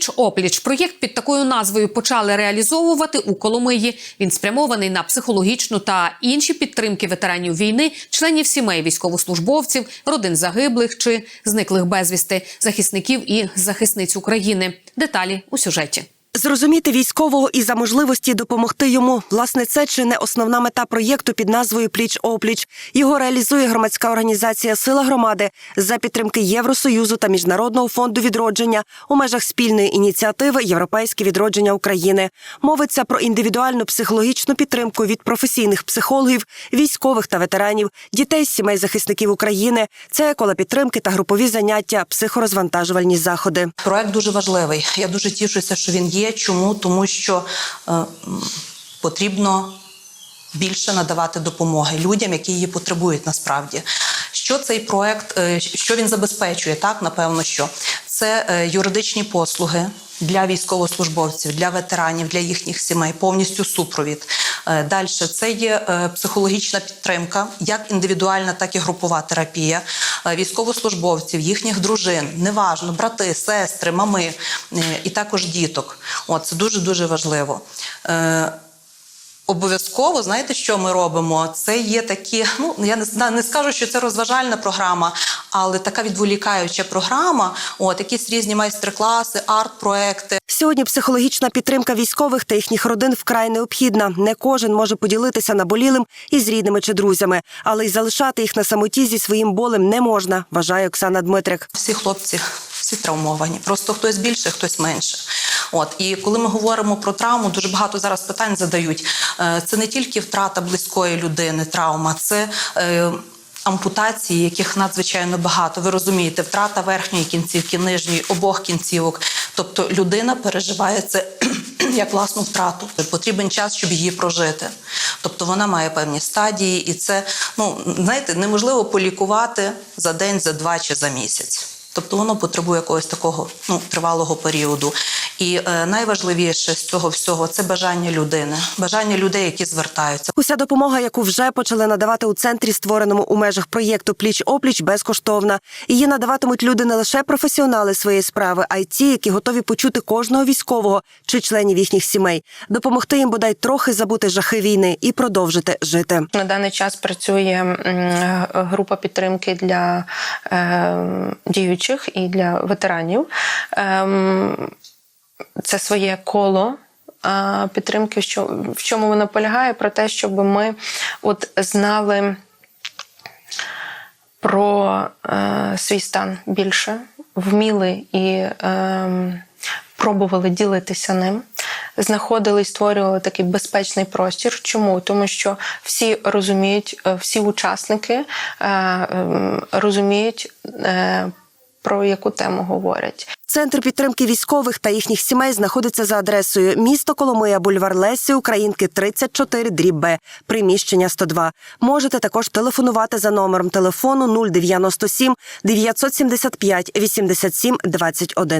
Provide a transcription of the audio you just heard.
Пліч опліч проєкт під такою назвою почали реалізовувати у Коломиї. Він спрямований на психологічну та інші підтримки ветеранів війни, членів сімей військовослужбовців, родин загиблих чи зниклих безвісти, захисників і захисниць України. Деталі у сюжеті. Зрозуміти військового і за можливості допомогти йому. Власне, це чи не основна мета проєкту під назвою Пліч опліч. Його реалізує громадська організація Сила громади за підтримки Євросоюзу та Міжнародного фонду відродження у межах спільної ініціативи Європейське відродження України. Мовиться про індивідуальну психологічну підтримку від професійних психологів, військових та ветеранів, дітей з сімей захисників України. Це коло підтримки та групові заняття, психорозвантажувальні заходи. Проект дуже важливий. Я дуже тішуся, що він є. Чому? Тому що е, потрібно більше надавати допомоги людям, які її потребують насправді. Що цей проект, е, що він забезпечує? Так, напевно, що це е, юридичні послуги для військовослужбовців, для ветеранів, для їхніх сімей, повністю супровід. Далі це є е, психологічна підтримка, як індивідуальна, так і групова терапія е, військовослужбовців, їхніх дружин, неважно, брати, сестри, мами е, і також діток. От це дуже дуже важливо. Е, Обов'язково, знаєте, що ми робимо? Це є такі, ну я не не скажу, що це розважальна програма, але така відволікаюча програма. От якісь різні майстер-класи, арт-проекти. Сьогодні психологічна підтримка військових та їхніх родин вкрай необхідна. Не кожен може поділитися наболілим із рідними чи друзями, але й залишати їх на самоті зі своїм болем не можна, вважає Оксана Дмитрик. Всі хлопці всі травмовані. Просто хтось більше, хтось менше. От і коли ми говоримо про травму, дуже багато зараз питань задають. Е, Це не тільки втрата близької людини, травма, це. е, Ампутації, яких надзвичайно багато. Ви розумієте, втрата верхньої кінцівки, нижньої, обох кінцівок. Тобто людина переживає це як власну втрату. Потрібен час, щоб її прожити. Тобто вона має певні стадії, і це ну знаєте, неможливо полікувати за день, за два чи за місяць. Тобто воно потребує якогось такого ну тривалого періоду. І е, найважливіше з цього всього це бажання людини, бажання людей, які звертаються. Уся допомога, яку вже почали надавати у центрі, створеному у межах проєкту Пліч опліч, безкоштовна. Її надаватимуть люди не лише професіонали своєї справи, а й ті, які готові почути кожного військового чи членів їхніх сімей, допомогти їм бодай трохи забути жахи війни і продовжити жити. На даний час працює група підтримки для е, діючих і для ветеранів. Ем, це своє коло. е, Підтримки, в чому воно полягає, про те, щоб ми от знали про е, свій стан більше, вміли і е, пробували ділитися ним, знаходили і створювали такий безпечний простір. Чому? Тому що всі розуміють, е, всі учасники е, е, розуміють. Про яку тему говорять. Центр підтримки військових та їхніх сімей знаходиться за адресою місто Коломия, бульвар Лесі Українки, 34, дріб Б, приміщення 102. Можете також телефонувати за номером телефону 097 975 87 21.